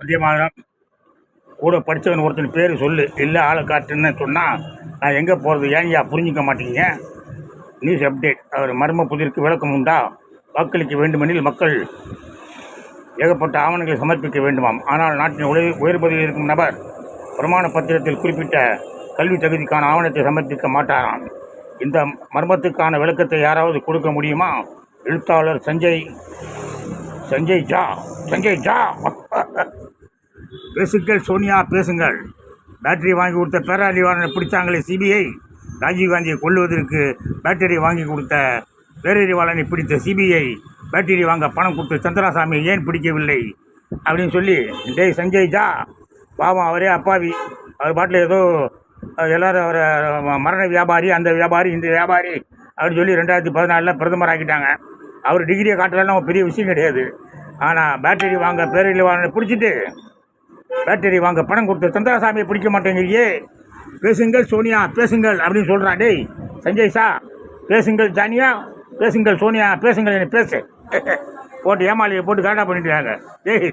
வந்திய கூட படித்தவன் ஒருத்தன் பேர் சொல்லு. இல்லை ஆளை காட்டுன்னு சொன்னால் நான் எங்கே போகிறது ஏன்யா புரிஞ்சிக்க மாட்டீங்க? நியூஸ் அப்டேட் அவர் மர்ம புதிருக்கு விளக்கம் உண்டா? வாக்களிக்க வேண்டுமெனில் மக்கள் ஏகப்பட்ட ஆவணங்களை சமர்ப்பிக்க வேண்டுமாம். ஆனால் நாட்டின் உயர் உயர்பதியில் இருக்கும் நபர் பிரமாண பத்திரத்தில் குறிப்பிட்ட கல்வி தகுதிக்கான ஆவணத்தை சமர்ப்பிக்க மாட்டாராம். இந்த மர்மத்துக்கான விளக்கத்தை யாராவது கொடுக்க முடியுமா? எழுத்தாளர் சஞ்சய் சஞ்சய் ஜா சஞ்சய் ஜா பேசுங்கள் சோனியா பேசுங்கள். பேட்டரி வாங்கி கொடுத்த பேரறிவாளனை பிடிச்சாங்களே சிபிஐ. ராஜீவ்காந்தியை கொள்வதற்கு பேட்டரி வாங்கி கொடுத்த பேரறிவாளனை பிடித்த சிபிஐ. பேட்டரி வாங்க பணம் கொடுத்து சந்திராசாமியை ஏன் பிடிக்கவில்லை? அப்படின்னு சொல்லி டேய் சஞ்சய் ஜா. பாவம் அவரே அப்பாவி. அவர் பாட்டில் ஏதோ எல்லோரும் அவரை மரண வியாபாரி அந்த வியாபாரி இந்த வியாபாரி அப்படின்னு சொல்லி ரெண்டாயிரத்தி பதினாலில் பிரதமர் ஆக்கிட்டாங்க. அவர் டிகிரியை காட்டலாம் பெரிய விஷயம் கிடையாது. ஆனால் பேட்டரி வாங்க பேரறிவாளனை பிடிச்சிட்டு பேட்டரி வாங்க பணம் கொடுத்து சந்திரசாமியை பிடிக்க மாட்டேங்கிறியே. பேசுங்கள் சோனியா பேசுங்கள் அப்படின்னு சொல்கிறான் டேய் சஞ்சய் சா பேசுங்கள் ஜானியா பேசுங்கள் சோனியா பேசுங்கள் என்ன பேசு. போட்டு ஏமாளியை போட்டு கரெக்டாக பண்ணிட்டாங்க டேய்